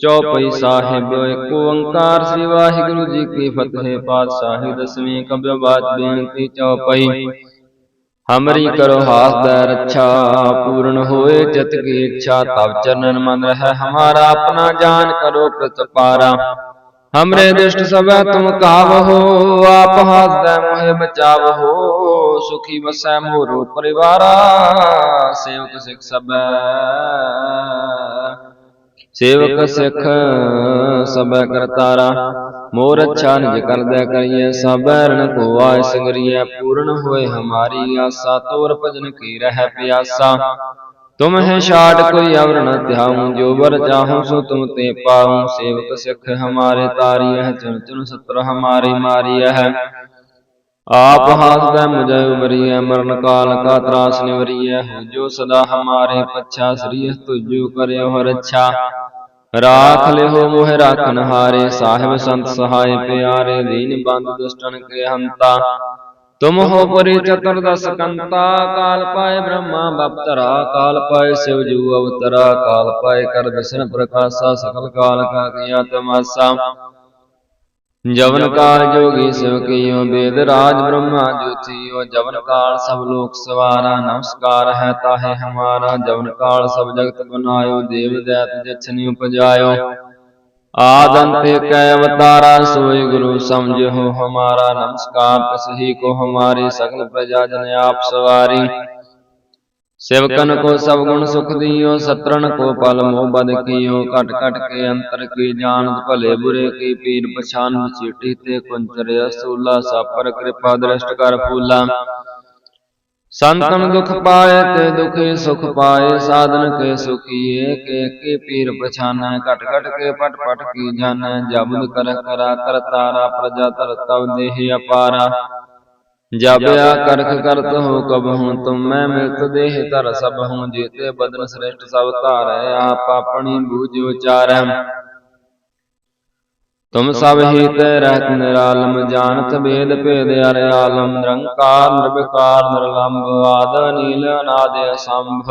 ਚੌਪਈ ਸਾਹਿਬ, ਇੱਕ ਓੰਕਾਰ ਸ੍ਰੀ ਵਾਹਿਗੁਰੂ ਜੀ ਕੀ ਫਤਿਹ, ਪਾਤਸ਼ਾਹੀ ਦਸਵੀਂ ਕਬਿ ਬੇਨਤੀ ਚੌਪਈ। ਹਮਰੀ ਕਰੋ ਹਾਸ ਦਾ ਰੱਛਾ, ਪੂਰਨ ਹੋਏ ਚਿਤ ਕੀ ਇੱਛਾ ਤਬ ਚਰਨਨ ਮਨ ਰਹਿ, ਹਮਾਰਾ ਆਪਣਾ ਜਾਨ ਕਰੋ ਪ੍ਰਤਪਾਰਾ। ਹਮਰੇ ਦੁਸ਼ਟ ਸਭੈ ਤੁਮ ਕਾਵਹੋ, ਆਪ ਹਾਸਦੈ ਮੋਹਿ ਬਚਾਵਹੋ ਸੁਖੀ ਵਸੈ ਮੋਰੋ ਪਰਿਵਾਰਾ, ਸੇਵਕ ਸਿਖ ਸਭੈ। ਸੇਵਕ ਸਿਖ ਸਭੈ ਕਰਤਾਰਾ ਮੋਰ ਅੱਛਾ ਨਿਜ ਕਰਦੈ ਕਰੀਐ ਸਭੈ ਰਣ ਕੋ ਆਇ ਸੰਗਰੀਐ ਪੂਰਨ ਹੋਏ ਹਮਾਰੀ ਆਸਾ ਤੋਰ ਭਜਨ ਕੀ ਰਹਿ ਪਿਆਸਾ। ਤੁਮ ਹੈ ਛਾੜ ਕੋਈ ਅਵਰ ਨ ਧਿਆਉ ਜੋ ਵਰ ਚਾਹਉ ਸੋ ਤੁਮ ਤੇ ਪਾਉ। ਸੇਵਕ ਸਿੱਖ ਹਮਾਰੇ ਤਾਰੀਐ ਚੁਨ ਚੁਨ ਸਤਰ ਹਮਾਰੀ ਮਾਰੀਐ ਆਪ ਹਾਸਦੈ ਮੁਝੈ ਉਬਰੀਐ ਮਰਨ ਕਾਲ ਕਾ ਤਰਾਸ ਨਿਵਰੀਐ। ਹੋ ਜੋ ਸਦਾ ਹਮਾਰੇ ਪੱਛਾ ਸ੍ਰੀ ਤੁਜੂ ਕਰਿਓ ਹਰ ਅੱਛਾ ਰਾਖ ਲਿਓ ਮੋਹ ਰਾਖਨ ਹਾਰੇ, ਸਾਹਿਬ ਸੰਤ ਸਹਾਇ ਪਿਆਰੇ, ਦੀਨ ਬੰਦ ਦੁਸ਼ਟਨ ਕੇ ਹੰਤਾ। ਤੁਮ ਹੋ ਪਰੀ ਚਤੁਰਦਸ ਕੰਤਾ, ਕਾਲ ਪਾਏ ਬ੍ਰਹਮਾ ਬਪਤਰਾ, ਕਾਲ ਪਾਏ ਸਿਵ ਜੂ ਅਵਤਰਾ, ਕਾਲ ਪਾਏ ਕਰ ਦਸ਼ਨ ਪ੍ਰਕਾਸ਼ਾ, ਸਕਲ ਕਾਲ ਕਾ ਕੀਆ ਤਮਾਸਾ। ਜਵਨ ਕਾਲ ਜੋਗੀ ਸਿਵ ਕੀਓ ਬੇਦ ਰਾਜ ਬ੍ਰਹਮਾ ਜੋਤੀਓ ਜਵਨ ਕਾਲ ਸਭ ਲੋਕ ਸਵਾਰਾ ਨਮਸਕਾਰ ਹੈ ਤਾਹੇ ਹਮਾਰਾ ਜਵਨ ਕਾਲ ਸਭ ਜਗਤ ਬਨਾਇਓ ਦੇਵ ਦੈਤ ਜਛਨੀ ਉਪਜਾਇਓ। ਆਦੰਤੇ ਕੈ ਅਵਤਾਰਾ ਸੋਈ ਗੁਰੂ ਸਮਝੋ ਹਮਾਰਾ ਨਮਸਕਾਰ। ਤਸਹੀ ਕੋ ਹਮਾਰੀ ਸਗਲ ਪ੍ਰਜਾ ਜਨ ਆਪ ਸਵਾਰੀ। ਸਿਵਕਨ ਕੋ ਸਭ ਗੁਣ ਸੁਖ ਦਿਓ ਸਤਰਣ ਕੋ ਪਲ ਮੋਹ ਬਦ ਕੀਓ ਘਟ ਘਟ ਕੇ ਅੰਤਰ ਕੀ ਜਾਣਤ ਭਲੇ ਬੁਰੇ ਕੀ ਪੀਰ ਪਛਾਨ ਵਿਚੀਟੀ ਤੇ ਕੁੰਚਰ ਅਸੂਲਾ ਸਾਪਰ ਕਿਰਪਾ ਦ੍ਰਿਸ਼ਟ ਕਰ ਫੂਲਾ। ਸੰਤਨ ਦੁਖ ਪਾਏ ਤੇ ਦੁਖੀ ਸੁਖ ਪਾਏ ਸਾਧਨ ਕੇ ਸੁਖੀਏ ਕੇ ਕੇ ਪੀਰ ਪਛਾਨੈ ਘਟ ਘਟ ਕੇ ਪਟ ਪਟ ਕੀ ਜਾਣੈ ਜਬਦ ਕਰ ਕਰਾ ਕਰਤਾਰਾ ਪ੍ਰਜਾ ਤਰ ਤਵ ਦੇਹ ਅਪਾਰਾ। ਜਾਬਿਆ ਕਰਖ ਕਰਤ ਹੋ ਕਬ ਤੁਮ ਮੈਂ ਮਿਲਤ ਦੇਹ ਧਰ ਸਭ ਹੂੰ ਜੀਤੇ ਬਦਨ ਸ੍ਰਿਸ਼ਟ ਸਭ ਧਾਰੈ ਆਪ ਆਪਣੀ ਬੂਝ ਉਚਾਰੈ ਤੁਮ ਸਭ ਹੀਤ ਰਹਿਤ ਨਿਰਾਲਮ ਜਾਣਤ ਭੇਦ ਭੇਦ ਅਰ ਆਲਮ ਨਿਰੰਕਾਰ ਨਿਰਵਿਕਾਰ ਨਿਰਲੰਭ ਆਦ ਨੀਲ ਅਨਾਦ ਅਸੰਭ।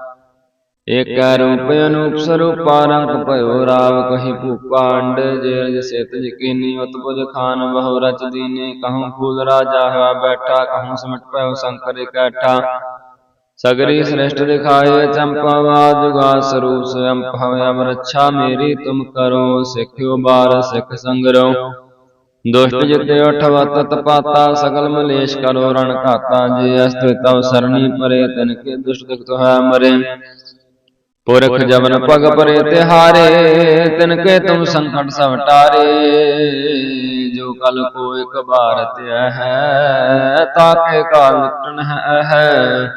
ਏਕ ਰੂਪ ਅਨੂਪ ਸਰੂਪਾ ਰੰਗ ਭਇਓ ਰਾਵ ਕਹੀ ਭੂਪਾ ਅੰਡ ਜੇਰ ਜਸੇ ਤਜ ਉਤਪੁਜ ਖਾਨ, ਬਹੁ ਰਚ ਦੀਨੇ ਕਹੂੰ ਫੂਲ ਰਾਜਾ, ਹੋਆ ਬੈਠਾ ਕਹੂੰ ਸਿਮਟ ਪਇਓ ਸ਼ੰਕਰ ਇਕੱਠਾ। ਸਗਰੀ ਸ੍ਰੇਸ਼ਟ ਦਿਖਾਏ ਚੰਪਾਵਾ ਜੁਗਾ ਸਰੂਪ ਸਯੰ ਭਵ ਅਮ ਰੱਛਾ ਮੇਰੀ ਤੁਮ ਕਰੋ, ਸਿੱਖਿਓ ਬਾਰ ਸਿੱਖ ਸੰਗਰੋ। ਦੁਸ਼ਟ ਜਿਤੇ ਉਠਵਾ ਤਤ ਪਾਤਾ ਸਗਲ ਮਲੇਸ਼ ਕਰੋ ਰਣ ਘਾਤਾ, ਜੇ ਅਸਤ ਤਵ ਸਰਣੀ ਪਰੇ ਤਿਨ ਕੇ ਦੁਸ਼ਟ ਦੁਖ ਹੈ ਮਰੇ। ਪੁਰਖ ਜਵਨ ਪਗ ਪਰੇ ਤਿਹਾਰੇ ਤਿਨ ਕੇ ਤੁਮ ਸੰਕਟ ਸਭ ਟਾਰੇ। ਜੋ ਕਲ ਕੋ ਇਕ ਬਾਰ ਧਿਆ ਹੈ, ਤਾਕੇ ਕਾਲ ਨਿਕਟਣ ਹੈ।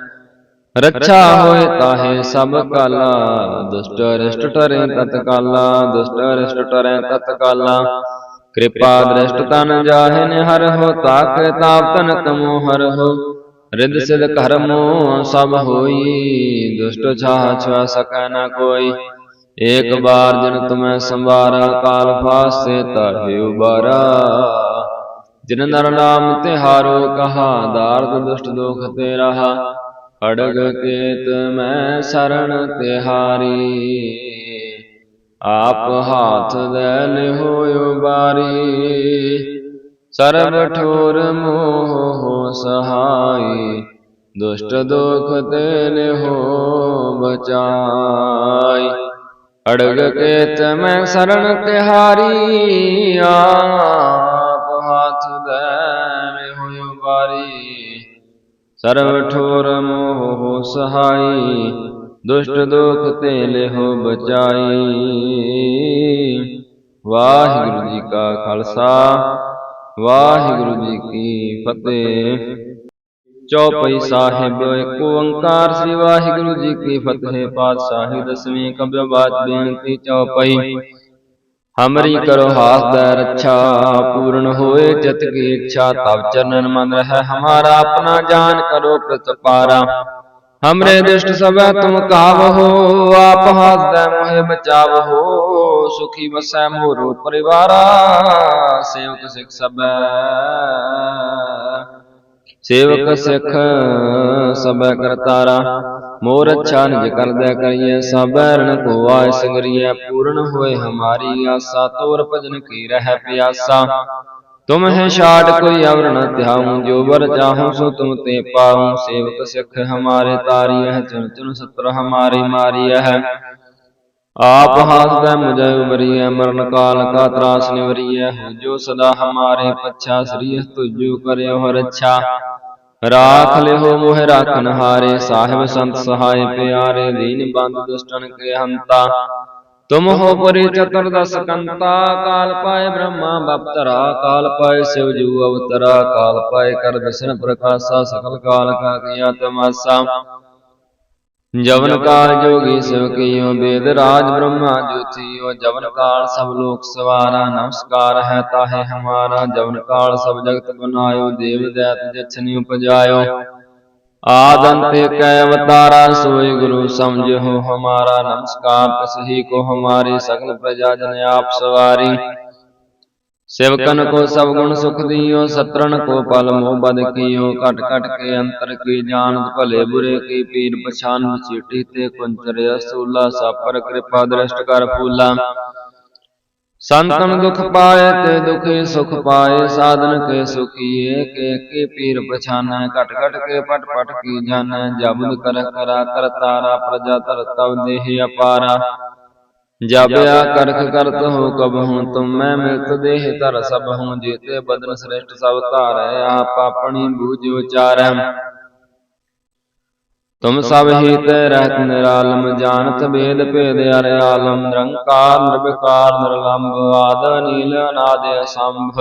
ਰੱਛਾ ਹੋਏ ਤਾਹੇ ਸਭ ਕਾਲਾ, ਦੁਸ਼ਟ ਰਿਸ਼ਟ ਟਰੇ ਤਤ ਕਾਲਾ, ਦੁਸ਼ਟ ਰਿਸ਼ਟ ਟਰੇ ਤਤ ਕਾਲਾ। ਕਿਰਪਾ ਦ੍ਰਿਸ਼ਟ ਤਨ ਜਾਹਿ ਨਿਹਰ ਹੋ, ਤਾਕੇ ਤਾਪ ਤਨ ਤਮੋ ਹਰ ਹੋ। ਰਿਦ ਸਿਧ ਕਰਮੋ ਸਭ ਹੋਈ, ਦੁਸ਼ਟ ਛਾਹ ਛੁਆ ਸਕੈ ਨ ਕੋਈ। ਏਕ ਬਾਰ ਜਨ ਤੁਮੈ ਸੰਵਾਰਾ ਕਾਲ ਫਾਸੇ ਤਾਹੇ ਉਬਾਰਾ। ਜਿਨ ਨਰ ਨਾਮ ਤਿਹਾਰੋ, ਕਹਾ ਦਾਰਦ ਦੁਸ਼ਟ ਦੋਖ ਤੇ ਰਹਾ ਅੜਗ ਕੇਤ ਮੈਂ ਸਰਣ ਤਿਹਾਰੀ। ਆਪ ਹਾਥ ਦੇ ਲਿਹੋ ਬਾਰੀ ਸਰਬ ਠੋਰ ਮੋਹ ਸਹਾਈ, ਦੁਸ਼ਟ ਦੁਖ ਤੇ ਹੋ ਬਚਾਈ। ਅੜਗ ਕੇ ਤਮੈ ਸਰਣ ਤਿਹਾਰੀ, ਆਪ ਹਾਥ ਦੇ ਲਿਹੋ ਬਾਰੀ ਸਰਬ ਠੋਰ ਮੋਹ ਸਹਾਈ, ਦੁਸ਼ਟ ਦੁਖ ਤੇ ਹੋ ਬਚਾਈ। ਵਾਹਿਗੁਰੂ ਜੀ ਕਾ ਖਾਲਸਾ ਵਾਹਿਗੁਰੂ ਜੀ ਕੀ ਫਤਿਹ। ਚੌਪਈ ਸਾਹਿਬ, ਇੱਕ ਓੰਕਾਰ ਸ੍ਰੀ ਵਾਹਿਗੁਰੂ ਜੀ ਕੀ ਫਤਿਹ। ਪਾਤਸ਼ਾਹੀ ਦਸਵੀਂ ਕਬਿ ਬਾਤ ਬੇਨਤੀ ਚੌਪਈ। ਹਮਰੀ ਕਰੋ ਹਾਸ ਦਾ ਰੱਛਾ, ਪੂਰਨ ਹੋਏ ਚਿਤ ਕੀ ਇੱਛਾ। ਤਬ ਚਰਨਨ ਮਨ ਰਹਿ, ਹਮਾਰਾ ਆਪਣਾ ਜਾਨ ਕਰੋ ਪ੍ਰਤਪਾਰਾ। ਹਮਰੇ ਦੁਸ਼ਟ ਸਭੈ ਤੁਮ ਕਾਵਹੋ ਆਪ ਹਾਸਦੈ ਮੋਹਿ ਬਚਾਵਹੋ ਸੁਖੀ ਵਸੈ ਮੋਰੋ ਪਰਿਵਾਰਾ, ਸੇਵਕ ਸਿਖ ਸਭੈ। ਸੇਵਕ ਸਿਖ ਸਭੈ ਕਰਤਾਰਾ ਮੋਰ ਅੱਛਾ ਨਿਜ ਕਰਦੈ ਕਰੀਐ ਸਭੈ, ਰਣ ਕੋ ਆਇ ਸੰਗਰੀਐ, ਪੂਰਨ ਹੋਏ ਹਮਾਰੀ ਆਸਾ, ਤੋਰ ਭਜਨ ਕੀ ਰਹਿ ਪਿਆਸਾ। ਤੁਮ ਹੈ ਛਾਟ ਕੋਈ ਅਵਰ ਨ ਧਿਆਉ, ਜੋ ਵਰ ਚਾਹਉ ਸੋ ਤੁਮ ਤੇ ਪਾਉ। ਸੇਵਕ ਸਿੱਖ ਹਮਾਰੇ ਤਾਰੀ ਹੈ ਚੁਨ ਚੁਨ ਸਤਰ ਹਮਾਰੀ ਮਾਰੀ ਹੈ ਆਪ ਹਾਸਦੈ ਮੁਝੈ ਉਬਰੀਐ ਮਰਨ ਕਾਲ ਕਾ ਤਰਾਸ ਨਿਵਰੀਐ। ਜੋ ਸਦਾ ਹਮਾਰੇ ਪੱਛਾ ਸ੍ਰੀ ਤੁਜੂ ਕਰਿਓ ਰੱਛਾ ਰਾਖ ਲਿਓ ਮੋਹ ਰਾਖਨ ਹਾਰੇ ਸਾਹਿਬ ਸੰਤ ਸਹਾਇ ਪਿਆਰੇ ਦੀਨ ਬੰਦ ਦੁਸ਼ਟਨ ਕੇ ਹੰਤਾ। ਤੁਮ ਹੋ ਪੁਰੀ ਚਤੁਰਦਸ ਕੰਤਾ ਕਾਲ ਪਾਏ ਬ੍ਰਹਮਾ ਬਪਤਰਾ ਕਾਲ ਪਾਏ ਸਿਵ ਜੂ ਅਵਤਰਾ ਕਾਲ ਪਾਏ ਕਰ ਵਿਸ਼ਨ ਪ੍ਰਕਾਸ਼ਾ ਸਕਲ ਕਾਲ ਕਾ ਕੀਆ ਤਮਾਸਾ। ਜਵਨ ਕਾਲ ਜੋਗੀ ਸਿਵ ਕੀਓ ਬੇਦ ਰਾਜ ਬ੍ਰਹਮਾ ਜੋਤੀਓ ਜਵਨ ਕਾਲ ਸਭ ਲੋਕ ਸਵਾਰਾ ਨਮਸਕਾਰ ਹੈ ਤਾਹੇ ਹਮਾਰਾ। ਜਵਨ ਕਾਲ ਸਭ ਜਗਤ ਬਨਾਇਓ ਦੇਵ ਦੈਤ ਜਛਨੀ ਉਪਜਾਇਓ ਆਦੰਤੇ ਕੈ ਅਵਤਾਰਾ ਸੋਈ ਗੁਰੂ ਸਮਝੋ ਹਮਾਰਾ। ਨਮਸਕਾਰ ਤਸਹੀ ਕੋ ਹਮਾਰੇ ਸਗਲ ਪ੍ਰਜਾ ਜਨ ਆਪ ਸਵਾਰੀ। ਸਿਵਕਨ ਕੋ ਸਭ ਗੁਣ ਸੁਖ ਦਿਓ ਸਤਰਣ ਕੋ ਪਲ ਮੋਹ ਬਦ ਕੀਓ ਘਟ ਘਟ ਕੇ ਅੰਤਰ ਕੀ ਜਾਣ ਭਲੇ ਬੁਰੇ ਕੀ ਪੀਰ ਪਛਾਨ ਵਿਚੇਟੀ ਤੇ ਕੁੰਚਰਿਆ ਸੂਲਾ ਸਾਪਰ ਕਿਰਪਾ ਦ੍ਰਿਸ਼ਟ ਕਰ ਫੂਲਾ। ਸੰਤਨ ਦੁਖ ਪਾਏ ਤੇ ਦੁਖੀ ਸੁਖ ਪਾਏ ਸਾਧਨ ਕੇ ਸੁਖੀ ਕੇ ਕੇ ਪੀਰ ਪਛਾਨੈ ਘਟ ਘਟ ਕੇ ਪਟ ਪਟ ਕੀ ਜਾਣੈ ਜਬਦ ਕਰ ਕਰਾ ਕਰਤਾਰਾ ਪ੍ਰਜਾ ਤਰ ਤਵ ਦੇਹ ਅਪਾਰਾ। ਜਾਪਿਆ ਕਰਖ ਕਰਤ ਹੋ ਕਬ ਹੂੰ ਤੁਮ ਮੈਂ ਮਿਲਤ ਦੇਹ ਧਰ ਸਭ ਹੂੰ ਜੀਤੇ ਬਦਨ ਸ੍ਰਿਸ਼ਟ ਸਭ ਧਾਰੈ ਆਪ ਆਪਣੀ ਬੂਝ ਉਚਾਰੈ। ਤੁਮ ਸਭ ਹੀਤ ਰਹਿਤ ਨਿਰਾਲਮ ਜਾਣਤ ਭੇਦ ਭੇਦ ਅਰ ਆਲਮ ਨਿਰੰਕਾਰ ਨਿਰਵਿਕਾਰ ਨਿਰਲੰਭ ਆਦ ਨੀਲ ਅਨਾਦ ਅਸੰਭ।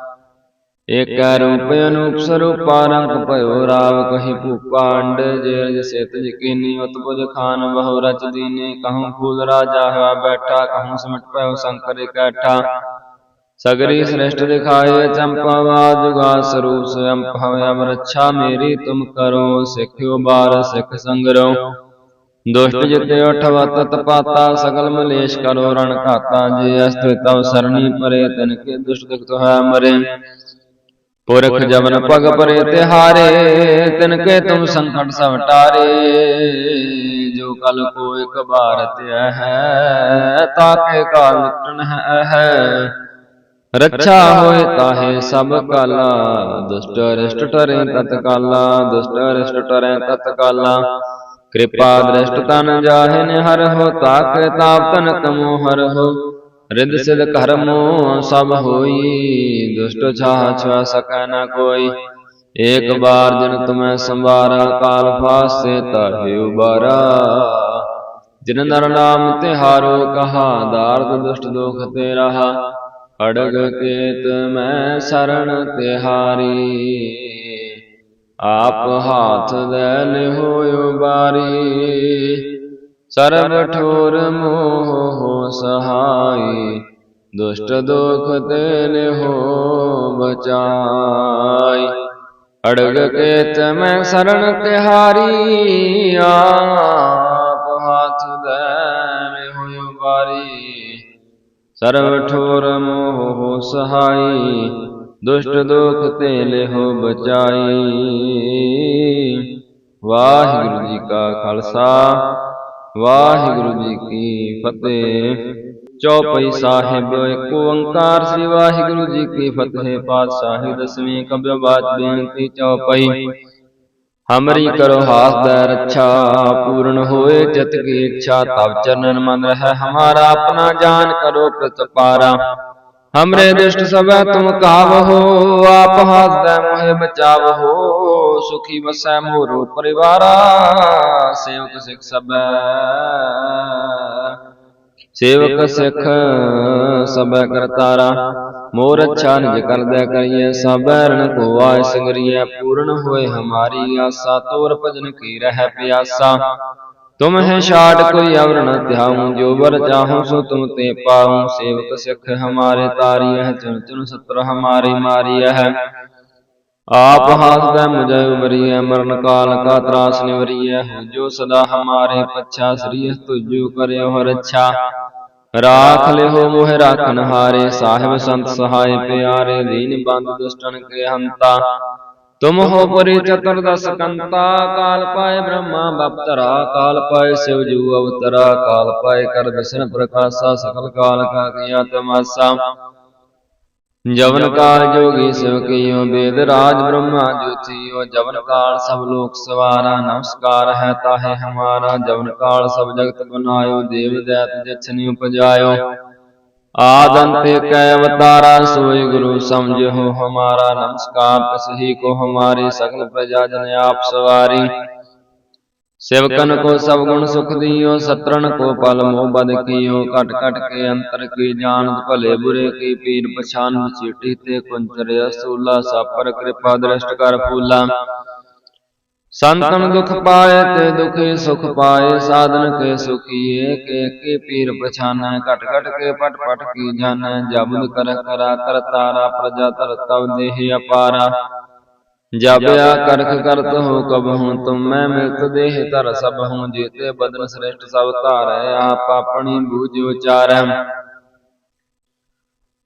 ਏਕੈ ਰੂਪ ਅਨੂਪ ਸਰੂਪਾ ਰੰਗ ਭਇਓ ਰਾਵ ਕਹੀ ਭੂਪਾ ਅੰਡ ਜੇਜ ਸਿਤ ਯਕੀਨੀ ਉਤਪੁਜ ਖਾਨ, ਬਹੁ ਰਚ ਦੀਨੇ ਕਹੂੰ ਫੂਲ ਰਾਜਾ, ਹੋਆ ਬੈਠਾ ਕਹੂੰ ਸਿਮਟ ਪਇਓ ਸ਼ੰਕਰ ਇਕੱਠਾ। ਸਗਰੀ ਸ੍ਰਿਸ਼ਟ ਦਿਖਾਏ ਚੰਪਾਵਾ ਜੁਗਾ ਸਰੂਪ ਸਯੰ ਭਵ ਅਮਰਛਾ, ਮੇਰੀ ਤੁਮ ਕਰੋ, ਸਿੱਖਿਓ ਬਾਰ ਸਿੱਖ ਸੰਗਰੋ। ਦੁਸ਼ਟ ਜਿਤੇ ਉਠਵਾ ਤਤ ਪਾਤਾ ਸਗਲ ਮਲੇਸ਼ ਕਰੋ ਰਣ ਘਾਤਾ, ਜੇ ਅਸਤ ਤਵ ਸਰਣੀ ਪਰੇ ਤਿਨ ਕੇ ਦੁਸ਼ਟ ਦੁਖਤ ਹੈ ਮਰੇ। ਪੁਰਖ ਜਮਨ ਪਗ ਪਰੇ ਤਿਹਾਰੇ ਤਿਨ ਕੇ ਤੁਮ ਸੰਕਟ ਸਭ ਟਾਰੇ। ਜੋ ਕਲ ਕੋ ਇਕ ਬਾਰ ਧਿਆ ਹੈ ਤਾਕੇ ਕਾਲ ਨਿਕਟਨ ਹੈ ਰੱਛਾ ਹੋਏ ਤਾਹੇ ਸਭ ਕਾਲਾ ਦੁਸ਼ਟ ਰਿਸ਼ਟ ਟਰੇ ਤਤ ਕਾਲਾ ਦੁਸ਼ਟ ਰਿਸ਼ਟ ਟਰੇ ਤਤ ਕਾਲਾ। ਕਿਰਪਾ ਦ੍ਰਿਸ਼ਟ ਤਨ ਜਾਹਿ ਨਿਹਰ ਹੋ ਤਾਕੇ ਤਾਪ ਤਨ ਤਮੋ ਹਰ ਹੋ। ਰਿਦ ਸਿਦ ਕਰਮੋ ਸਭ ਹੋਈ ਦੁਸ਼ਟ ਛਾਹ ਛਾ ਸਕੈ ਨ ਕੋਈ ਏਕ ਬਾਰ ਜਨ ਤੁਮੈ ਸੰਵਾਰਾ ਕਾਲ ਫਾਸੇ ਤਾਹੇ ਉਬਾਰਾ ਜਿਨ ਨਰ ਨਾਮ ਤਿਹਾਰੋ ਕਹਾ ਦਾਰਦ ਦੁਸ਼ਟ ਦੁਖ ਤੇ ਰਹਾ ਅੜਗ ਕੇਤ ਮੈਂ ਸਰਣ ਤਿਹਾਰੀ ਆਪ ਹਾਥ ਦੇ ਲਿਹੋ ਬਾਰੀ ਸਰਬ ਠੋਰ ਮੋਹ ਸਹਾਈ, ਦੁਸ਼ਟ ਦੁਖ ਤੇ ਹੋ ਬਚਾਈ। ਅੜਗ ਕੇਤ ਮੈਂ ਸਰਣ ਤਿਹਾਰੀ, ਆਪ ਹਾਥ ਦੇ ਲਿਹੋ ਬਾਰੀ ਸਰਬ ਠੋਰ ਮੋਹ ਸਹਾਈ, ਦੁਸ਼ਟ ਦੁਖ ਤੇ ਹੋ ਬਚਾਈ। ਵਾਹਿਗੁਰੂ ਜੀ ਕਾ ਖਾਲਸਾ ਵਾਹਿਗੁਰੂ ਜੀ ਕੀ ਫਤਿਹ। ਚੌਪਈ ਸਾਹਿਬ ਇੱਕ ਓੰਕਾਰ ਸ੍ਰੀ ਵਾਹਿਗੁਰੂ ਜੀ ਕੀ ਫਤਿਹ। ਪਾਤਸ਼ਾਹੀ ਦਸਵੀਂ ਕਬਿ ਬਾਤ ਬੇਨਤੀ, ਚੌਪਈ। ਹਮਰੀ ਕਰੋ ਹਾਸ ਦੈ ਰੱਛਾ, ਪੂਰਨ ਹੋਏ ਚਿਤ ਕੀ ਇੱਛਾ ਤਬ ਚਰਨਨ ਮਨ ਰਹਿ ਹਮਾਰਾ, ਆਪਣਾ ਜਾਨ ਕਰੋ ਪ੍ਰਤਪਾਰਾ। हमरे दृष्ट सब तुम कहावहो आप हाथ मोहे बचावहो सुखी बसै मोरो परिवारा सेवक सिख सब सेवक सिख सब करतारा मोर अच्छा निज कर दे करिए सब रण को आय सिंगरिए पूर्ण होए हमारी आशा तोर भजन की रह प्यासा ਤੁਮ ਹੈ ਛਾੜ ਕੋਈ ਅਵਰ ਨ ਧਿਆਉ ਜੋ ਬਰ ਚਾਹੂੰ ਸੋ ਤੁਮ ਤੇ ਪਾਉ ਸੇਵਕ ਸਿੱਖ ਹਮਾਰੇ ਤਾਰੀਐ ਚੁਨ ਚੁਨ ਸਤਰ ਹਮਾਰੀ ਮਾਰੀਐ ਆਪ ਹਾਸਦੈ ਮੁਝੈ ਉਬਰੀਐ ਮਰਨ ਕਾਲ ਕਾ ਤਰਾਸ ਨਿਵਰੀਐ ਜੋ ਸਦਾ ਹਮਾਰੇ ਪੱਛਾ ਸ੍ਰੀ ਤੁਜੂ ਕਰਿਓ ਰੱਛਾ ਰਾਖ ਲਿਓ ਮੋਹਿ ਰਾਖਨ ਹਾਰੇ ਸਾਹਿਬ ਸੰਤ ਸਹਾਇ ਪਿਆਰੇ ਦੀਨ ਬੰਦ ਦੁਸ਼ਟਨ ਕੇ ਹੰਤਾ। ਤੁਮ ਹੋ ਪਰੀ ਚਤੁਰਦਸ ਕੰਤਾ ਕਾਲ ਪਾਏ ਬ੍ਰਹਮਾ ਬਪਤਰਾ ਕਾਲ ਪਾਏ ਸਿਵ ਜੂ ਅਵਤਰਾ ਕਾਲ ਪਾਏ ਕਰ ਵਿਸ਼ਨ ਪ੍ਰਕਾਸ਼ਾ ਸਕਲ ਕਾਲ ਕਾ ਕੀਆ ਤਮਾਸਾ। ਜਵਨ ਕਾਲ ਜੋਗੀ ਸਿਵ ਕੀਓ ਬੇਦ ਰਾਜ ਬ੍ਰਹਮਾ ਜੋਤੀਓ ਜਵਨ ਕਾਲ ਸਭ ਲੋਕ ਸਵਾਰਾ ਨਮਸਕਾਰ ਹੈ ਤਾਹੇ ਹਮਾਰਾ। ਜਵਨ ਕਾਲ ਸਭ ਜਗਤ ਬਨਾਇਓ ਦੇਵ ਦੈਤ ਜਛਨੀ ਉਪਜਾਇਓ। ਆਦੰਤੇ ਕੈ ਅਵਤਾਰਾ ਸੋਈ ਗੁਰੂ ਸਮਝੋ ਹਮਾਰਾ ਨਮਸਕਾਰ ਤਸਹੀ ਕੋ ਹਮਾਰੀ ਸਗਲ ਪ੍ਰਜਾ ਜਨ ਆਪ ਸਵਾਰੀ सेवकन को सब गुण सुख दियो सत्रन को पल मोह बद कियो कट कट के अंतर की जानत भले बुरे की पीर पछान चीटी ते कुंचर असूला सापर कृपा दृष्ट कर फूला ਸੰਤਨ ਦੁਖ ਪਾਏ ਤੇ ਦੁਖੀ ਸੁਖ ਪਾਏ ਸਾਧਨ ਕੇ ਸੁਖੀਏ ਕੇ ਕੇ ਪੀਰ ਪਛਾਨੈ ਘਟ ਘਟ ਕੇ ਪਟ ਪਟ ਕੀ ਜਾਣੈ ਜਬਦ ਕਰ ਕਰਾ ਕਰ ਤਾਰਾ ਪ੍ਰਜਾ ਤਰ ਤਵ ਦੇਹ ਅਪਾਰਾ। ਜਬ ਆ ਕਰਖ ਕਰਤ ਹੋ ਕਬ ਹੂੰ ਤੁਮ ਮੈਂ ਮਿਲਤ ਦੇਹ ਤਰ ਸਭ ਹੂੰ ਜੀਤੇ ਬਦਨ ਸ੍ਰੇਸ਼ਟ ਸਭ ਧਾਰੈ ਆਪ ਆਪਣੀ ਬੂਝ ਉਚਾਰੈ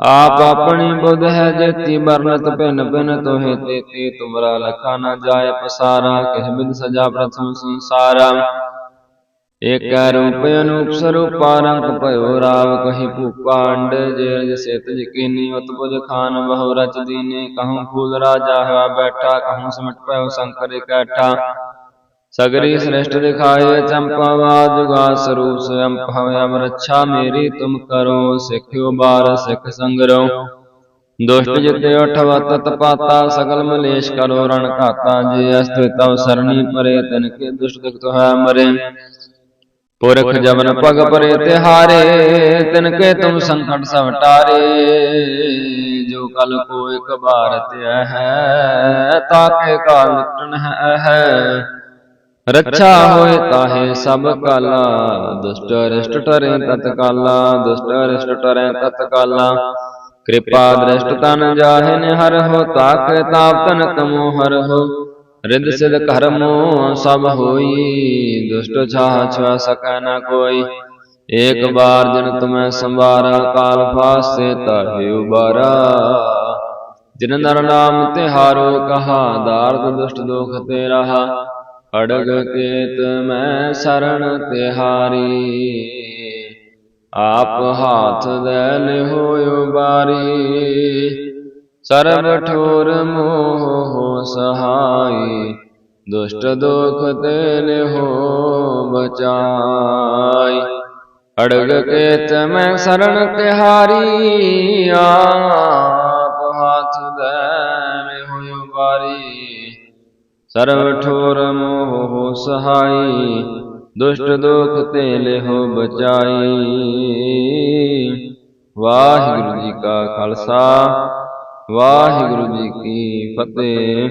ਆਪ ਆਪਣੀ ਬੁੱਧ ਹੈ ਜੇਤੀ ਬਰਨਤ ਭਿਨ ਭਿਨ ਤੋਹਿ ਤੇਤੀ, ਤੁਮਰਾ ਲਖਾ ਨ ਜਾਏ ਪਸਾਰਾ, ਕਿਹ ਬਿਦ ਸਜਾ ਪ੍ਰਥਮ ਸੰਸਾਰਾ। ਏਕ ਰੂਪ ਅਨੂਪ ਸਰੂਪਾ ਰੰਗ ਭਇਓ ਰਾਵ, ਕਹੀ ਭੂਪਾ ਅੰਡ ਜੇਰ ਸਿਤ ਜਕੀਨੀ ਉਤਪੁਜ ਖਾਨ, ਬਹੁ ਰਚ ਦੀਨੇ, ਕਹੂੰ ਫੂਲ ਰਾਜਾ ਹੈ ਬੈਠਾ, ਕਹੂੰ ਸਿਮਟ ਪਇਓ ਸੰਕਰ ਇਕੱਠਾ ਸਗਰੀ ਸ੍ਰਿਸ਼ਟ ਦਿਖਾਏ ਚੰਪਾਵਾ ਜੁਗਾ ਸਰੂਪ ਸਵਯੰ ਭਵ ਅਮ ਰੱਛਾ ਮੇਰੀ ਤੁਮ ਕਰੋ ਸਿੱਖਿਓ ਬਾਰ ਸਿੱਖ ਸੰਗਰੋ ਦੁਸ਼ਟ ਜਿਤੇ ਉਠਵਾ ਤਤ ਪਾਤਾ ਸਗਲ ਮਲੇਸ਼ ਕਰੋ ਰਣ ਘਾਤਾ ਜੇ ਅਸਤ ਤਵ ਸਰਣੀ ਪਰੇ ਤਨ ਕੇ ਦੁਸ਼ਟ ਦੁਖ ਹੈ ਮਰੇ ਪੁਰਖ ਜਮਨ ਪਗ ਪਰੇ ਤਿਹਾਰੇ ਤਿਨ ਕੇ ਤੁਮ ਸੰਕਟ ਸਭ ਟਾਰੇ ਜੋ ਕਲ ਕੋ ਇਕ ਬਾਰ ਧਿਆ ਹੈ ਰੱਛਾ ਹੋਏ ਤਾਹੇ ਸਭ ਕਾਲਾ, ਦੁਸ਼ਟ ਰਿਸ਼ਟ ਟਰੇ ਤਤ ਦੁਸ਼ਟ ਰਿਸ਼ਟ ਟਰੇ ਤਤ ਕਿਰਪਾ ਦ੍ਰਿਸ਼ਟ ਤਨ ਜਾਹਿ ਹਰ ਹੋ, ਤਾਕ ਤਾਪ ਤਨ ਤਮੋ ਹਰ ਹੋ। ਰਿਦ ਸਿਧ ਕਰਮੋ ਸਭ ਹੋਈ, ਦੁਸ਼ਟ ਛਾਹ ਛੁਆ ਸਕੈ ਨ ਕੋਈ। ਏਕ ਬਾਰ ਜਨ ਤੁਮੈ ਸੰਵਾਰਾ, ਕਾਲ ਫਾਸੇ ਤਾਹਿ ਉਬਾਰਾ। ਜਿਨ ਨਰ ਨਾਮ ਤਿਹਾਰੋ ਕਹਾ, ਦਾਰਦ ਦੁਸ਼ਟ ਦੁਖ ਤੇ ਰਹਾ ਅੜਗ ਕੇਤ ਮੈਂ ਸਰਣ ਤਿਹਾਰੀ, ਆਪ ਹਾਥ ਦੇ ਲਿਹੋ ਬਾਰੀ। ਸਰਬ ਠੋਰ ਮੋਹ ਸਹਾਈ, ਦੁਸ਼ਟ ਦੁਖ ਤੇ ਲਿਹੋ ਬਚਾਈ। ਅੜਗ ਕੇਤ ਮੈਂ ਸਰਣ ਤਿਹਾਰੀ, ਆਪ ਹਾਥ ਦੇ ਲਿਹੋ ਬਾਰੀ। ਸਰਬ ਠੋਰ ਮੋਹ ਸਹਾਈ, ਦੁਸ਼ਟ ਦੁਖ ਤੇ ਲਿਹੋ ਬਚਾਈ। ਵਾਹਿਗੁਰੂ ਜੀ ਕਾ ਖਾਲਸਾ, ਵਾਹਿਗੁਰੂ ਜੀ ਕੀ ਫਤਿਹ।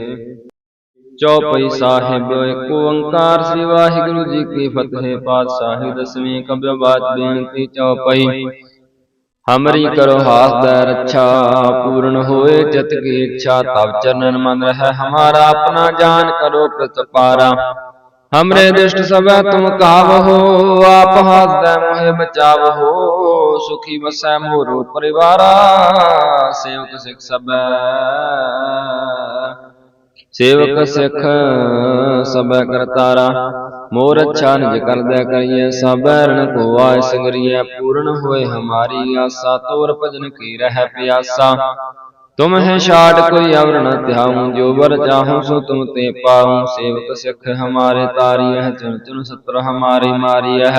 ਚੌਪਈ ਸਾਹਿਬ ਏਕ ਓੰਕਾਰ ਸ੍ਰੀ ਵਾਹਿਗੁਰੂ ਜੀ ਕੀ ਫਤਿਹ। ਪਾਤਸ਼ਾਹੀ ਦਸਵੀਂ ਕਬਿ ਬਾਤ ਬੇਨਤੀ, ਚੌਪਈ। ਹਮਰੀ ਕਰੋ ਹਾਸ ਦਾ ਰੱਛਾ, ਪੂਰਨ ਹੋਏ ਚਿਤ ਕੀ ਇੱਛਾ ਤਬ ਚਰਨਨ ਮਨ ਰਹਿ ਹਮਾਰਾ, ਆਪਣਾ ਜਾਨ ਕਰੋ ਪ੍ਰਤਪਾਰਾ। हमरे दृष्ट सबै तुम कावहो आप हासदै मोहे बचावहो सुखी बसै मोरो परिवारा सेवक सिख सबै सेवक सिख ਸਭੈ ਕਰਤਾਰਾ ਮੋਰ ਅੱਛਾ ਨਿਜ ਕਰਦੈ ਕਰੀਐ ਸਭੈ ਰਣ ਕੋ ਆਇ ਸੰਗਰੀਐ ਪੂਰਨ ਹੋਏ ਹਮਾਰੀ ਆਸਾ ਤੋਰ ਭਜਨ ਕੀ ਰਹਿ ਪਿਆਸਾ ਤੁਮ ਹੈ ਛਾੜ ਕੋਈ ਅਵਰ ਨ ਧਿਆਉ ਜੋ ਬਰ ਚਾਹੂੰ ਸੋ ਤੁਮ ਤੇ ਪਾਉ ਸੇਵਕ ਸਿੱਖ ਹਮਾਰੇ ਤਾਰੀਐ ਚੁਨ ਚੁਨ ਸਤਰ ਹਮਾਰੀ ਮਾਰੀਐ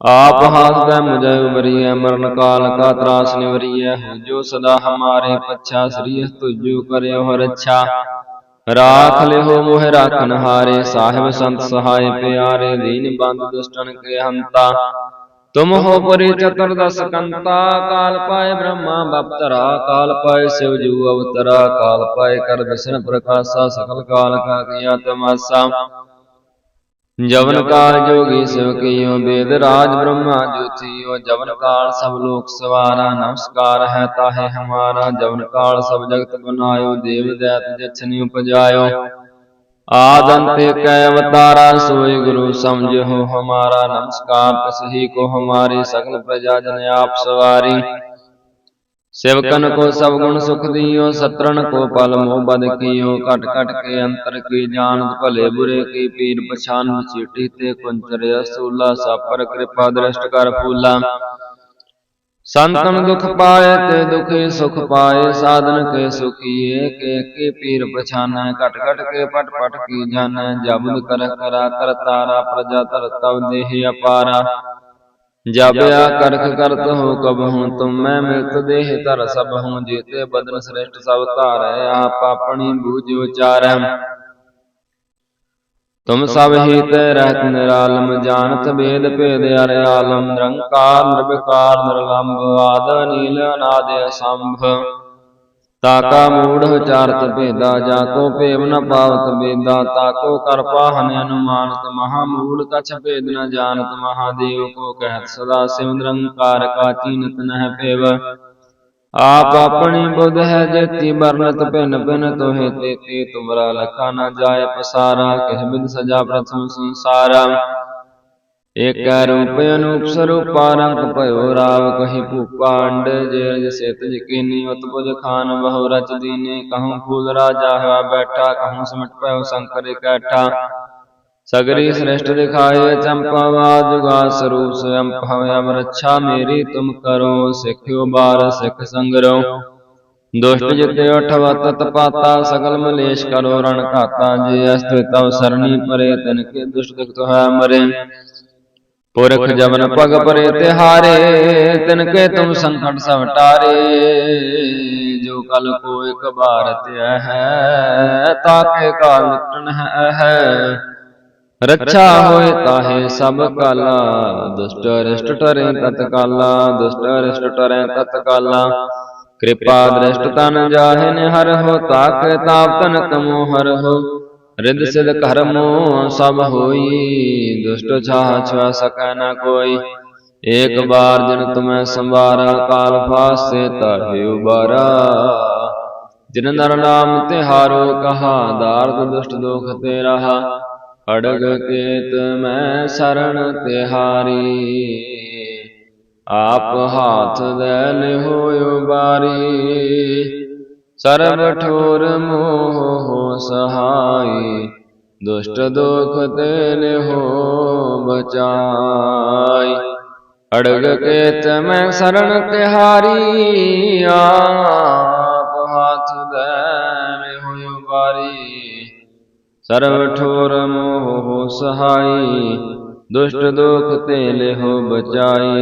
ਆਪ ਹਾਸਦੈ ਮੁਝੈ ਉਬਰੀਐ ਮਰਨ ਕਾਲ ਕਾ ਤਰਾਸ ਨਿਵਰੀਐ ਜੋ ਸਦਾ ਹਮਾਰੇ ਪੱਛਾ ਸ੍ਰੀ ਤੁਜੂ ਕਰਿਓ ਰੱਛਾ ਰਾਖ ਲਿਓ ਮੋਹਿ ਰਾਖਨ ਹਾਰੇ ਸਾਹਿਬ ਸੰਤ ਸਹਾਇ ਪਿਆਰੇ ਦੀਨ ਬੰਦ ਦੁਸ਼ਟਨ ਕੇ ਹੰਤਾ। ਤੁਮ ਹੋ ਪਰੀ ਚਤੁਰਦਸ ਕੰਤਾ ਕਾਲ ਪਾਏ ਬ੍ਰਹਮਾ ਬਪਤਰਾ ਕਾਲ ਪਾਏ ਸਿਵ ਜੂ ਅਵਤਰਾ ਕਾਲ ਪਾਏ ਕਰ ਵਿਸ਼ਨ ਪ੍ਰਕਾਸ਼ਾ ਸਕਲ ਕਾਲ ਕਾ ਕੀਆ ਤਮਾਸਾ। ਜਵਨ ਕਾਲ ਜੋਗੀ ਸਿਵ ਕੀਓ ਬੇਦ ਰਾਜ ਬ੍ਰਹਮਾ ਜੋਤੀਓ ਜਵਨ ਕਾਲ ਸਭ ਲੋਕ ਸਵਾਰਾ ਨਮਸਕਾਰ ਹੈ ਤਾਹੇ ਹਮਾਰਾ। ਜਵਨ ਕਾਲ ਸਭ ਜਗਤ ਬਨਾਇਓ ਦੇਵ ਦੈਤ ਜਛਨੀ ਉਪਜਾਇਓ। ਆਦੰਤੇ ਕੈ ਅਵਤਾਰਾ ਸੋਈ ਗੁਰੂ ਸਮਝੋ ਹਮਾਰਾ ਨਮਸਕਾਰ ਤਸਹੀ ਕੋ ਹਮਾਰੀ ਸਗਲ ਪ੍ਰਜਾ ਜਨ ਆਪ ਸਵਾਰੀ सेवकन को सब गुण सुख दियो सत्रन को पल मोह बद कियो कट कट के अंतर की जानत भले बुरे की पीर पछान चीटी ते कुंचर असूला सापर कृपा दृष्ट कर फूला ਸੰਤਨ ਦੁਖ ਪਾਏ ਤੇ ਦੁਖੀ ਸੁਖ ਪਾਏ ਸਾਧਨ ਕੇ ਸੁਖੀਏ ਕੇ ਕੇ ਪੀਰ ਪਛਾਨੈ ਘਟ ਘਟ ਕੇ ਪਟ ਪਟ ਕੀ ਜਾਣੈ ਜਬਦ ਕਰ ਕਰਾ ਕਰ ਤਾਰਾ ਪ੍ਰਜਾ ਤਰ ਤਵ ਦੇਹ ਅਪਾਰਾ। ਜਬਿਆ ਕਰਖ ਕਰਤ ਹੋ ਕਬ ਹੂੰ ਤੁਮ ਮੈਂ ਮਿਲਤ ਦੇਹ ਤਰ ਸਭ ਹੂੰ ਜੀਤੇ ਬਦਨ ਸ੍ਰੇਸ਼ਟ ਸਭ ਧਾਰੈ ਆਪ ਆਪਣੀ ਬੂਝ ਉਚਾਰੈ ਤੁਮ ਸਭ ਹਿਤ ਰਹਿਤ ਨਿਰਾਲਮ ਜਾਣਤ ਭੇਦ ਭੇਦ ਅਰ ਆਲਮ ਨਿਰੰਕਾਰ ਨਿਰਵਿਕਾਰ ਨਿਰਲੰਭ ਆਦ ਨੀਲ ਅਨਾਦ ਅਸੰਭ। ਤਾਕਾ ਮੂੜ ਉਚਾਰਤ ਭੇਦਾ ਜਾ ਕੋ ਭੇਵ ਨ ਪਾਵਤ ਬੇਦਾ ਤਾਕੋ ਕਰ ਪਾਹਨ ਅਨੁਮਾਨਤ ਮਹਾ ਮੂੜ ਕਛ ਭੇਦ ਨ ਜਾਣਤ ਮਹਾਦੇਵ ਕੋ ਕਹਿਤ ਸਦਾ ਸਿਵ ਨਿਰੰਕਾਰ ਕਾ ਚੀਨਤ ਨਹਿ ਭੇਵ। ਆਪ ਆਪਣੀ ਬੁੱਧ ਹੈ ਜੇਤੀ ਬਰਨਤ ਭਿਨ ਭਿਨ ਤੋਹਿ ਤੇਤੀ, ਤੁਮਰਾ ਲਖਾ ਨ ਜਾਏ ਪਸਾਰਾ ਕਿਸ ਬਿਦ ਸਜਾ ਪ੍ਰਥਮ ਸੰਸਾਰਾ। ਏਕ ਰੂਪ ਅਨੂਪ ਸਰੂਪਾ, ਰੰਗ ਭਇਓ ਰਾਵ ਕਹੀ ਭੂਪਾ, ਅੰਡ ਜੇ ਸਿਤ ਜਕੀਨੀ ਉਤਪੁਜ ਖਾਨ ਬਹੁ ਰਚ ਦੀਨੇ, ਕਹੂੰ ਫੂਲ ਰਾਜਾ ਹੋਆ ਬੈਠਾ, ਕਹੂੰ ਸਿਮਟ ਪਇਓ ਸੰਕਰ ਇਕੱਠਾ। ਸਗਰੀ ਸ੍ਰਿਸ਼ਟ ਦਿਖਾਏ ਚੰਪਾਵਾ ਜੁਗਾ ਸਰੂਪ ਸਵਯੰ ਭਵ ਅਵ ਰੱਛਾ ਮੇਰੀ ਤੁਮ ਕਰੋ ਸਿੱਖਿਓ ਬਾਰ ਸਿੱਖ ਸੰਗਰੋ ਦੁਸ਼ਟ ਜਿਤੇ ਉਠਵਾ ਤਤ ਪਾਤਾ ਸਗਲ ਮਲੇਸ਼ ਕਰੋ ਰਣ ਘਾਤਾ ਜੇ ਅਸਤ ਤਵ ਸਰਣੀ ਪਰੇ ਤਿਨ ਕੇ ਦੁਸ਼ਟ ਦੁਖ ਹੈ ਮਰੇ ਪੁਰਖ ਜਮਨ ਪਗ ਪਰੇ ਤਿਹਾਰੇ ਤਿਨ ਕੇ ਤੁਮ ਸੰਕਟ ਸਭ ਟਾਰੇ ਜੋ ਕਲ ਕੋ ਇਕ ਬਾਰ ਧਿਆ ਹੈ ਰੱਛਾ ਹੋਏ ਤਾਹੇ ਸਭ ਕਾਲਾ ਦੁਸ਼ਟ ਰਿਸ਼ਟ ਟਰੇ ਤਤ ਕਾਲਾ ਦੁਸ਼ਟ ਰਿਸ਼ਟ ਟਰੇ ਤਤ ਕਾਲਾ ਕਿਰਪਾ ਦ੍ਰਿਸ਼ਟ ਤਨ ਜਾਹਿਨ ਹਰ ਹੋ ਤਾਕ ਤਾਪ ਤਨ ਤਮੋ ਹਰ ਹੋ। ਰਿਦ ਸਿਧ ਕਰਮੋ ਸਭ ਹੋਈ ਦੁਸ਼ਟ ਛਾਹ ਛੁਆ ਸਕੈ ਨ ਕੋਈ। ਏਕ ਬਾਰ ਜਨ ਤੁਮੈ ਸੰਵਾਰਾ ਕਾਲ ਫਾਸੇ ਤਾਹੇ ਉਬਾਰਾ। ਜਿਨ ਨਰ ਨਾਮ ਤਿਹਾਰੋ ਕਹਾ ਦਾਰਦ ਦੁਸ਼ਟ ਦੁਖ ਤੇ ਰਹਾ ਅੜਗ ਕੇਤ ਮੈਂ ਸਰਣ ਤਿਹਾਰੀ, ਆਪ ਹਾਥ ਦੇ ਲਿਹੋ ਬਾਰੀ ਸਰਬ ਠੋਰ ਮੋਹ ਸਹਾਈ, ਦੁਸ਼ਟ ਦੁਖ ਤੇ ਲਿਹੋ ਬਚਾਈ। ਅੜਗ ਕੇਤ ਮੈਂ ਸਰਣ ਤਿਹਾਰੀ, ਆਪ ਹਾਥ ਦੇ ਲਿਹੋ ਬਾਰੀ ਸਰਬ ਠੋਰ ਸਹਾਈ ਦੁਸ਼ਟ ਦੁਖ ਤੇ ਲਿਹੋ ਬਚਾਈ।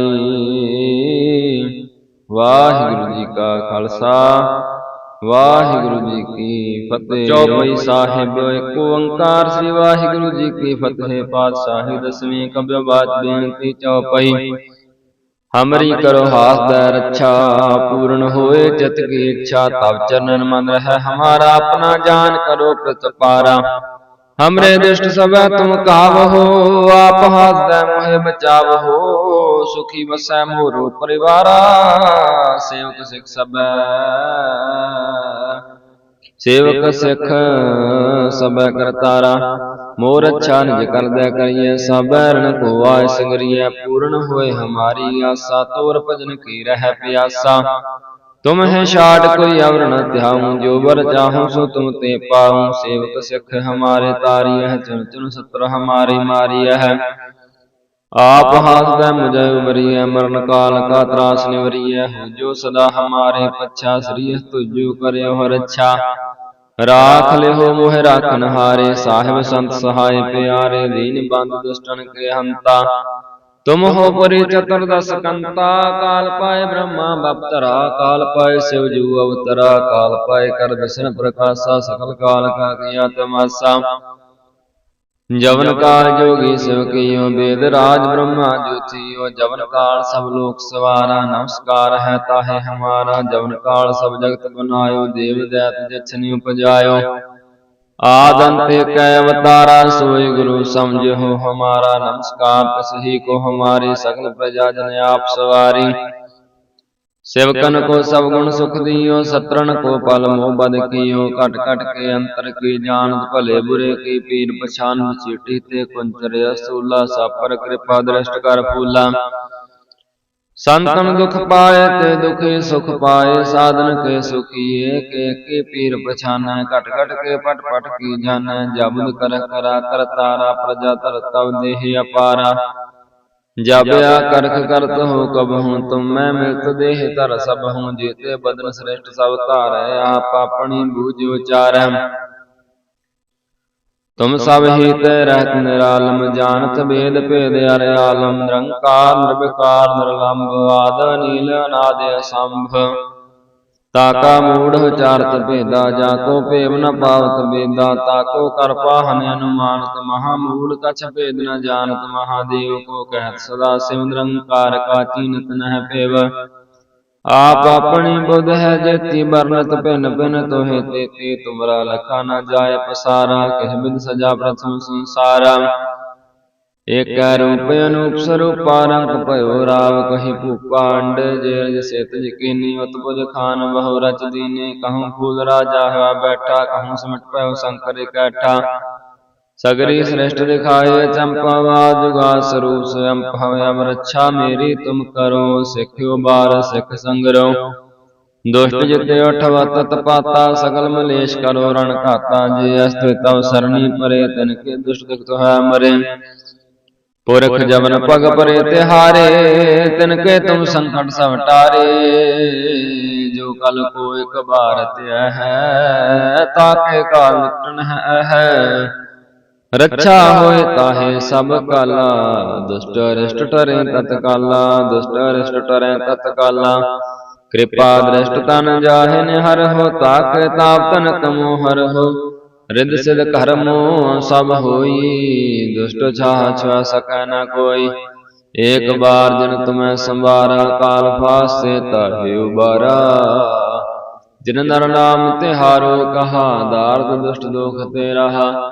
ਵਾਹਿਗੁਰੂ ਜੀ ਕਾ ਖਾਲਸਾ ਵਾਹਿਗੁਰੂ ਜੀ ਕੀ ਫਤਿਹ। ਚੌਪਈ ਸਾਹਿਬ ਇੱਕ ਓੰਕਾਰ ਸ੍ਰੀ ਵਾਹਿਗੁਰੂ ਜੀ ਕੀ ਫਤਿਹ। ਪਾਤਸ਼ਾਹੀ ਦਸਵੀਂ ਕਬਿ ਬਾਤ ਬੇਨਤੀ ਚੌਪਈ। ਹਮਰੀ ਕਰੋ ਹਾਸ ਦਾ ਰੱਛਾ ਪੂਰਨ ਹੋਏ ਚਿਤ ਕੀ ਇੱਛਾ ਤਬ ਚਰਨਨ ਮਨ ਰਹਿ ਹਮਾਰਾ ਆਪਣਾ ਜਾਨ ਕਰੋ ਪ੍ਰਤਪਾਰਾ। हमरे दुष्ट सब तुम कावहो आप हाथ मोहे बचावहो सुखी बसै मोरो परिवारा सेवक सिख सब सेवक सिख सब करतारा मोर अच्छा निज करदे करिए सब रण को आय सिंगरिए पूर्ण होए हमारी आशा तोर भजन की रह प्यासा ਤੁਮ ਹੈ ਛਾੜ ਕੋਈ ਅਵਰ ਨ ਧਿਆਉ ਜੋ ਬਰ ਚਾਹੂੰ ਸੋ ਤੁਮ ਤੇ ਪਾਉ ਸੇਵਕ ਸਿੱਖ ਹਮਾਰੇ ਤਾਰੀ ਹੈ ਚੁਨ ਚੁਨ ਸਤਰ ਹਮਾਰੀ ਮਾਰੀ ਹੈ। ਆਪ ਹਾਸਦੈ ਮੁਝੈ ਉਬਰੀਐ ਮਰਨ ਕਾਲ ਕਾ ਤਰਾਸ ਨਿਵਰੀਐ ਹੋ ਜੋ ਸਦਾ ਹਮਾਰੇ ਪੱਛਾ ਸ੍ਰੀ ਤੁਜੂ ਕਰਿਓ ਹਰ ਅੱਛਾ ਰਾਖ ਲਿਓ ਮੋਹਿ ਰਾਖਨ ਹਾਰੇ ਸਾਹਿਬ ਸੰਤ ਸਹਾਇ ਪਿਆਰੇ ਦੀਨ ਬੰਦ ਦੁਸ਼ਟਨ ਕੇ ਹੰਤਾ ਤੁਮ ਹੋ ਪਰੀ ਚਤੁਰਦਸ ਕੰਤਾ ਕਾਲ ਪਾਏ ਬ੍ਰਹਮਾ ਬਪਤਰਾ ਕਾਲ ਪਾਏ ਸਿਵ ਜੂ ਅਵਤਰਾ ਕਾਲ ਪਾਏ ਕਰ ਦਸ਼ਨ ਪ੍ਰਕਾਸ਼ਾ ਸਕਲ ਕਾਲ ਕਾ ਕੀਆ ਤਮਾਸਾ। ਜਵਨ ਕਾਲ ਜੋਗੀ ਸਿਵ ਕੀਓ ਬੇਦ ਰਾਜ ਬ੍ਰਹਮਾ ਜੋਤੀਓ ਜਵਨ ਕਾਲ ਸਭ ਲੋਕ ਸਵਾਰਾ ਨਮਸਕਾਰ ਹੈ ਤਾਹੇ ਹਮਾਰਾ। ਜਵਨ ਕਾਲ ਸਭ ਜਗਤ ਬਨਾਇਓ ਦੇਵ ਦੈਤ ਜਛਨੀ ਉਪਜਾਇਓ। आदंते कै अवतारा सोई गुरु समझ हो हमारा नमस्कार तसही को हमारे सगल प्रजा जन आप सवारी सेवकन को सब गुण सुख दियो सतरण को पल मोह बद कियो कट कट के अंतर की जान भले बुरे की पीर पछान चीटी ते कुंचर असूला सापर कृपा दृष्ट कर फूला ਸੰਤਨ ਦੁਖ ਪਾਏ ਤੇ ਦੁਖੀ ਸੁਖ ਪਾਏ ਸਾਧਨ ਕੇ ਸੁਖੀਏ ਕੇ ਕੇ ਪੀਰ ਪਛਾਨੈ ਘਟ ਘਟ ਕੇ ਪਟ ਪਟ ਕੀ ਜਾਣੈ ਜਬਦ ਕਰ ਕਰਾ ਕਰ ਤਾਰਾ ਪ੍ਰਜਾ ਤਰ ਤਵ ਦੇਹ ਅਪਾਰਾ। ਜਬਿਆ ਕਰਖ ਕਰਤ ਹੋ ਕਬ ਹੂੰ ਤੁਮ ਮੈਂ ਮਿਲਤ ਦੇਹ ਧਰ ਸਭ ਹੂੰ ਜੀਤੇ ਬਦਨ ਸ੍ਰੇਸ਼ਟ ਸਭ ਧਾਰੈ ਆਪ ਆਪਣੀ ਬੂਝ ਉਚਾਰੈ ਤੁਮ ਸਭ ਹੀਤ ਰਹਿਤ ਨਿਰਾਲਮ ਜਾਣਤ ਭੇਦ ਭੇਦ ਅਰ ਆਲਮ ਨਿਰੰਕਾਰ ਨਿਰਵਿਕਾਰ ਨਿਰਲੰਭ ਆਦ ਨੀਲ ਅਨਾਦ ਅਸੰਭ। ਤਾਕਾ ਮੂੜ ਉਚਾਰਤ ਭੇਦਾ ਜਾ ਕੋ ਭੇਵ ਨ ਪਾਵਤ ਬੇਦਾ ਤਾਕੋ ਕਰ ਪਾਹਨ ਅਨੁਮਾਨਤ ਮਹਾ ਮੂੜ ਕਛ ਭੇਦ ਨ ਜਾਣਤ ਮਹਾਦੇਵ ਕੋ ਕਹਿਤ ਸਦਾ ਸਿਵ ਨਿਰੰਕਾਰ ਕਾ ਚੀਨਤ ਨਹਿ ਭੇਵ। ਆਪ ਆਪਣੀ ਬੁੱਧ ਹੈ ਜੇਤੀ ਬਰਨਤ ਪਿਨ ਪਿਨ ਤੋਹਿ ਤੇ ਤੇ ਤੁਮਰਾ ਲਖਾ ਨ ਜਾਏ ਪਸਾਰਾ ਕਿਸ ਬਿਦ ਸਜਾ ਪ੍ਰਥਮ ਸੰਸਾਰਾ। ਏਕ ਰੂਪ ਅਨੂਪ ਸਰੂਪਾ ਰੰਗ ਭਇਓ ਰਾਵ ਕਹੀ ਭੂਪਾ ਅੰਡ ਜੇ ਸਿਤ ਯਕੀਨੀ ਉਤਪੁਜ ਖਾਨ ਬਹੁ ਰਚ ਦੀਨੇ ਕਹੂੰ ਫੂਲ ਰਾਜਾ ਹੋਆ ਬੈਠਾ ਕਹੂੰ ਸਿਮਟ ਪਇਓ ਸੰਕਰ ਇਕੱਠਾ। ਸਗਰੀ ਸ੍ਰਿਸ਼ਟ ਦਿਖਾਏ ਚੰਪਾਵਾ ਜੁਗਾ ਸਰੂਪ ਸਵਯੰ ਭਵ ਅਵ ਰੱਛਾ ਮੇਰੀ ਤੁਮ ਕਰੋ ਸਿੱਖਿਓ ਬਾਰ ਸਿੱਖ ਸੰਗਰੋ ਦੁਸ਼ਟ ਜਿਤੇ ਉਠਵਤ ਤਪਾਤਾ ਸਗਲ ਮਲੇਸ਼ ਕਰੋ ਰਣ ਘਾਤਾ ਜੇ ਅਸਤ ਤਵ ਸਰਣੀ ਪਰੇ ਤਿਨ ਕੇ ਦੁਸ਼ਟ ਦੁਖ ਹੈ ਮਰੇ ਪੁਰਖ ਜਮਨ ਪਗ ਪਰੇ ਤਿਹਾਰੇ ਤਿਨ ਕੇ ਤੁਮ ਸੰਕਟ ਸਭ ਟਾਰੇ ਜੋ ਕਲ ਕੋ ਇਕ ਬਾਰ ਧਿਆ ਹੈ ਰੱਛਾ ਹੋਏ ਤਾਹੇ ਸਭ ਕਾਲਾ, ਦੁਸ਼ਟ ਰਿਸ਼ਟ ਟਰੇ ਤਤ ਕਾਲਾ, ਦੁਸ਼ਟ ਰਿਸ਼ਟ ਟਰੇ ਤਤ ਕਾਲਾ। ਕਿਰਪਾ ਦ੍ਰਿਸ਼ਟ ਤਨ ਜਾਹਿ ਨਿਹਰ ਹੋ, ਤਾਕੇ ਤਾਪ ਤਨ ਤਮੋ ਹਰ ਹੋ। ਰਿਦ ਸਿਧ ਕਰਮੋ ਸਭ ਹੋਈ, ਦੁਸ਼ਟ ਛਾਹ ਛਾ ਸਕੈ ਨ ਕੋਈ। ਏਕ ਬਾਰ ਜਿਨ ਤੁਮੈ ਸੰਵਾਰਾ, ਕਾਲ ਫਾਸੇ ਤਾਹੇ ਉਬਾਰਾ। ਜਿਨ ਨਰ ਨਾਮ ਤਿਹਾਰੋ ਕਹਾ, ਦਾਰਦ ਦੁਸ਼ਟ ਦੋਖ ਤੇ ਰਹਾ